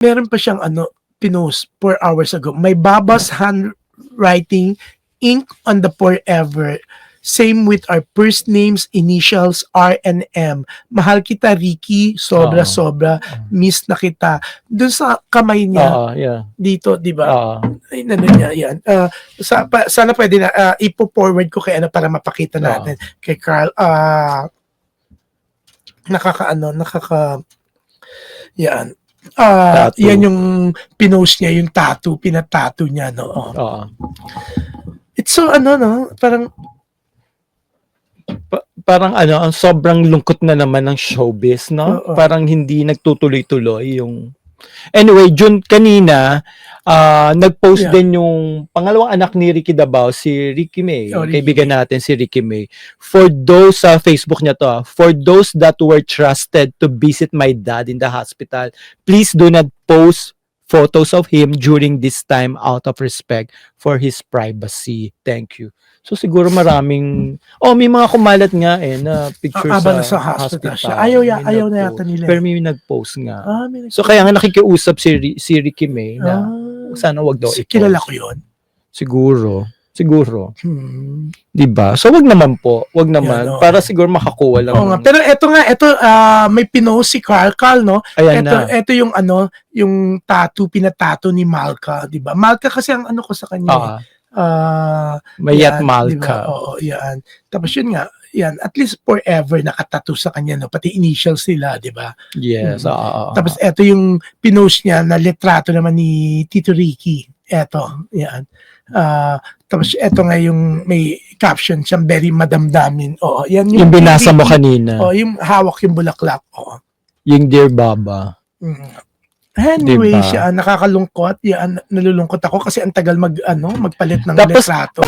meron pa siyang ano, pinost four hours ago. May Baba's handwriting, ink on the forever. Same with our first names, initials, R and M. Mahal kita, Ricky. Sobra, Oo. sobra. Miss na kita. Doon sa kamay niya, Oo, yeah. dito, di ba? Oo. Ay, ano niya, yan. Ah, sa, pa, sana pwede na, ah, ipo-forward ko kay ano para mapakita Oo. natin. Kay Carl, ah, nakaka, ano, nakaka, yan. Ah, Tattoo. yan yung pinost niya, yung tattoo, pinatattoo niya, no? Oh. Oo. It's so, ano, no? Parang, Pa- parang ano, ang sobrang lungkot na naman ng showbiz, no? Oo. Parang hindi nagtutuloy-tuloy yung Anyway, June kanina, ah, nag-post Yeah. din yung pangalawang anak ni Ricky Dabao, si Ricky May. Oh, Ricky Kaibigan natin si Ricky May. For those sa Facebook niya to, ah, for those that were trusted to visit my dad in the hospital, please do not post photos of him during this time out of respect for his privacy. Thank you. So siguro maraming oh may mga kumalat nga eh na picture ah, sa, sa hospital siya. Ayaw, ya, ayaw na yata nila. Pero may nag-post nga. ah, may So kaya nga nakikiusap si, si Ricky May na ah, sana wag daw i-post. kilala ko yun. Siguro. Siguro. Hmm. 'Di ba? So wag naman po. Wag naman Yan, oo. para siguro makakuha lang. Oo nga. ng- Pero eto nga, eto, ah, may pinost si Carl, Carl, no? Ayan Ito, na. ito yung ano, yung tattoo, pinatato ni Malka, di ba? Malka kasi ang ano ko sa kanya. eh. Ah, Ah, Mayat yan, Malka. di ba? Oo, yan. Tapos yun nga, yan, at least forever nakatato sa kanya, no? Pati initials nila, di ba? Yes. Mm. ah. Tapos eto yung pinost niya na litrato naman ni Tito Ricky. Eto, yan. Ah, tapos eto nga yung may caption siyang very madamdamin. Oo, yan yung binasa mo kanina. Oh, yung hawak yung bulaklak. Oo. Yung Dear Baba. Mm. Anyway, Diba? siya nakakalungkot. Yan, nalulungkot ako kasi ang tagal mag ano, magpalit ng Tapos- litrato.